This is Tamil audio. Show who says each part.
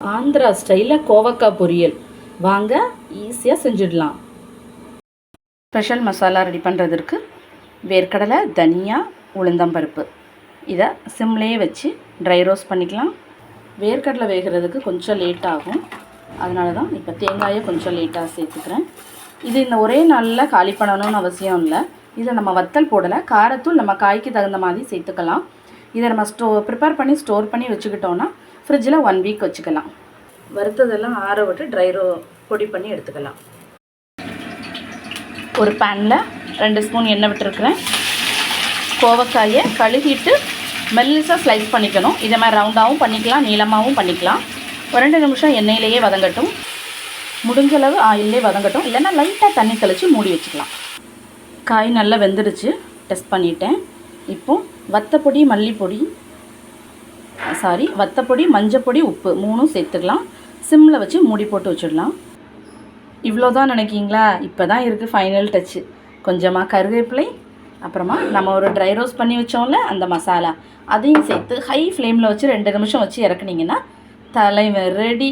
Speaker 1: ஆந்திரா ஸ்டைலில் கோவக்காய் பொரியல். வாங்க ஈஸியாக செஞ்சிடலாம். ஸ்பெஷல் மசாலா ரெடி பண்ணுறதுக்கு வேர்க்கடலை தனியா உளுந்தம்பருப்பு. இதை சிம்லேயே வச்சு ட்ரை ரோஸ்ட் பண்ணிக்கலாம். வேர்க்கடலை வேகிறதுக்கு கொஞ்சம் லேட் ஆகும். அதனால தான் இப்போ தேங்காயை கொஞ்சம் லேட்டாக சேர்த்துக்கிறேன். இது இந்த ஒரே நாளில் காலி பண்ணணும்னு அவசியம் இல்லை. இதை நம்ம வத்தல் போடலை காரத்தூள் நம்ம காய்க்கு தகுந்த மாதிரி சேர்த்துக்கலாம். இதை நம்ம ஸ்டோ ப்ரிப்பேர் பண்ணி ஸ்டோர் பண்ணி வச்சுக்கிட்டோன்னா ஃப்ரிட்ஜில் ஒன் வீக் வச்சுக்கலாம். வறுத்ததெல்லாம் ஆற விட்டு ட்ரை ரோ பொடி பண்ணி எடுத்துக்கலாம். ஒரு பேனில் ரெண்டு ஸ்பூன் எண்ணெய் விட்டுருக்குறேன். கோவக்காயை கழுகிட்டு மெல்லிசாக ஸ்லைஸ் பண்ணிக்கணும். இதே மாதிரி ரவுண்டாகவும் பண்ணிக்கலாம் நீளமாகவும் பண்ணிக்கலாம். ஒரு ரெண்டு நிமிஷம் எண்ணெயிலேயே வதங்கட்டும். முடிஞ்ச அளவு ஆயிலே வதங்கட்டும். இல்லைன்னா லைட்டாக தண்ணி தெளித்து மூடி வச்சுக்கலாம். காய் நல்லா வெந்துடுச்சு. டெஸ்ட் பண்ணிட்டேன். இப்போ வத்தப்பொடி மல்லிப்பொடி சாரி வத்தப்பொடி மஞ்சப்பொடி உப்பு மூணும் சேர்த்துக்கலாம். சிம்மில் வச்சு மூடி போட்டு வச்சிடலாம். இவ்வளோ தான் நினைக்கிங்களா இப்போ தான் இருக்குது ஃபைனல் டச்சு கொஞ்சமாக கருவேப்பிலை அப்புறமா நம்ம ஒரு ட்ரை ரோஸ்ட் பண்ணி வச்சோம்ல அந்த மசாலா. அதையும் சேர்த்து ஹை ஃப்ளேமில் வச்சு ரெண்டு நிமிஷம் வச்சு இறக்குனீங்கன்னா தலைவன் ரெடி